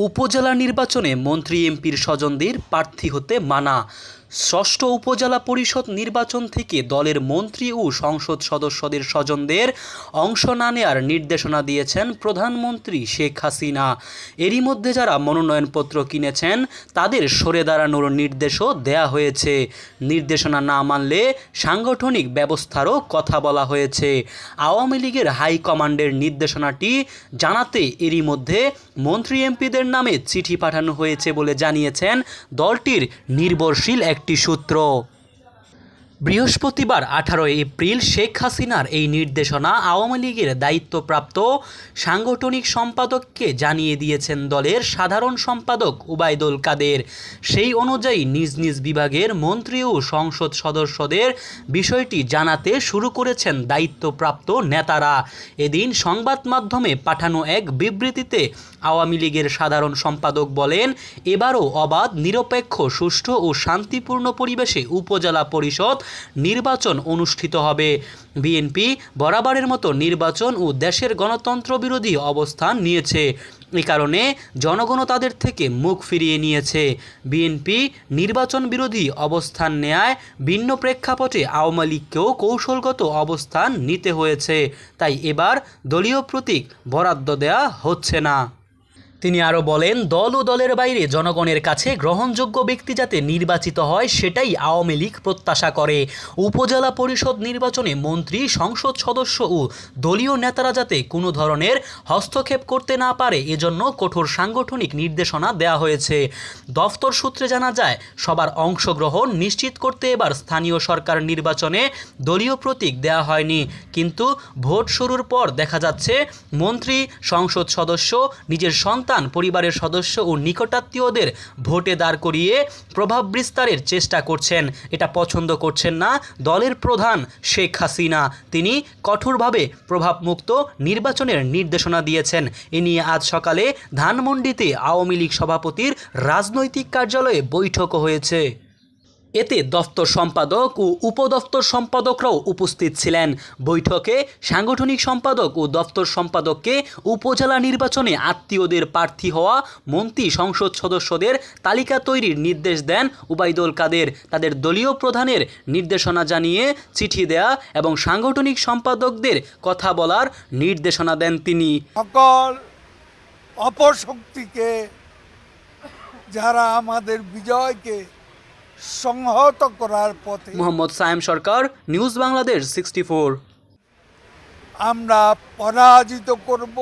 উপজেলা নির্বাচনে মন্ত্রী এমপির স্বজনদের প্রার্থী হতে মানা। ষষ্ঠ উপজেলা পরিষদ নির্বাচন থেকে দলের মন্ত্রী ও সংসদ সদস্যদের স্বজনদের অংশ না নেওয়ার নির্দেশনা দিয়েছেন প্রধানমন্ত্রী শেখ হাসিনা। এরই মধ্যে যারা মনোনয়নপত্র কিনেছেন, তাদের সরে দাঁড়ানোর নির্দেশও দেয়া হয়েছে। নির্দেশনা না মানলে সাংগঠনিক ব্যবস্থারও কথা বলা হয়েছে। আওয়ামী লীগের হাইকমান্ডের নির্দেশনাটি জানাতে এরই মধ্যে মন্ত্রী এমপিদের নামে চিঠি পাঠানো হয়েছে বলে জানিয়েছেন দলটির নির্ভরশীল একটি সূত্র। বৃহস্পতিবার আঠারো এপ্রিল শেখ হাসিনার এই নির্দেশনা আওয়ামী লীগের দায়িত্বপ্রাপ্ত সাংগঠনিক সম্পাদককে জানিয়ে দিয়েছেন দলের সাধারণ সম্পাদক উবায়দুল কাদের। সেই অনুযায়ী নিজ নিজ বিভাগের মন্ত্রী ও সংসদ সদস্যদের বিষয়টি জানাতে শুরু করেছেন দায়িত্বপ্রাপ্ত নেতারা। এদিন সংবাদ মাধ্যমে পাঠানো এক বিবৃতিতে আওয়ামী লীগের সাধারণ সম্পাদক বলেন, এবারও অবাধ, নিরপেক্ষ, সুষ্ঠু ও শান্তিপূর্ণ পরিবেশে উপজেলা পরিষদ নির্বাচন অনুষ্ঠিত হবে। বিএনপি বরাবরের মতো নির্বাচন ও দেশের গণতন্ত্র বিরোধী অবস্থান নিয়েছে। এ কারণে জনগণও তাদের থেকে মুখ ফিরিয়ে নিয়েছে। বিএনপি নির্বাচন বিরোধী অবস্থান নেয় ভিন্ন প্রেক্ষাপটে আওয়ামী লীগকেও কৌশলগত অবস্থান নিতে হয়েছে। তাই এবার দলীয় প্রতীক বরাদ্দ দেওয়া হচ্ছে না। তিনি আরও বলেন, দল ও দলের বাইরে জনগণের কাছে গ্রহণযোগ্য ব্যক্তি যাতে নির্বাচিত হয়, সেটাই আওয়ামী লীগ প্রত্যাশা করে। উপজেলা পরিষদ নির্বাচনে মন্ত্রী, সংসদ সদস্য ও দলীয় নেতারা যাতে কোনো ধরনের হস্তক্ষেপ করতে না পারে, এজন্য কঠোর সাংগঠনিক নির্দেশনা দেওয়া হয়েছে। দফতর সূত্রে জানা যায়, সবার অংশগ্রহণ নিশ্চিত করতে এবার স্থানীয় সরকার নির্বাচনে দলীয় প্রতীক দেওয়া হয়নি। কিন্তু ভোট শুরুর পর দেখা যাচ্ছে, মন্ত্রী, সংসদ সদস্য, নিজের সন্তান পরিবারের সদস্য ও নিকটাত্মীয়দের ভোটে দাঁড় করিয়ে প্রভাব বিস্তারের চেষ্টা করছেন। এটা পছন্দ করছেন না দলের প্রধান শেখ হাসিনা। তিনি কঠোরভাবে প্রভাবমুক্ত নির্বাচনের নির্দেশনা দিয়েছেন। এ নিয়ে আজ সকালে ধানমন্ডিতে আওয়ামী লীগ সভাপতির রাজনৈতিক কার্যালয়ে বৈঠকও হয়েছে। এতে দফতর সম্পাদক ও উপদফতর সম্পাদকরাও উপস্থিত ছিলেন। বৈঠকে সাংগঠনিক সম্পাদক ও দফতর সম্পাদককে উপজেলা নির্বাচনে আত্মীয়দের প্রার্থী হওয়া মন্ত্রী সংসদ সদস্যদের তালিকা তৈরির নির্দেশ দেন উবাইদুল কাদের। তাদের দলীয় প্রধানের নির্দেশনা জানিয়ে চিঠি দেয়া এবং সাংগঠনিক সম্পাদকদের কথা বলার নির্দেশনা দেন তিনি। সকল অপশক্তিকে যারা আমাদের বিজয়কে সংহত করার পথে Mohammad Sayem Sarkar news Bangladesh sixty four আমরা পরাজিত করব।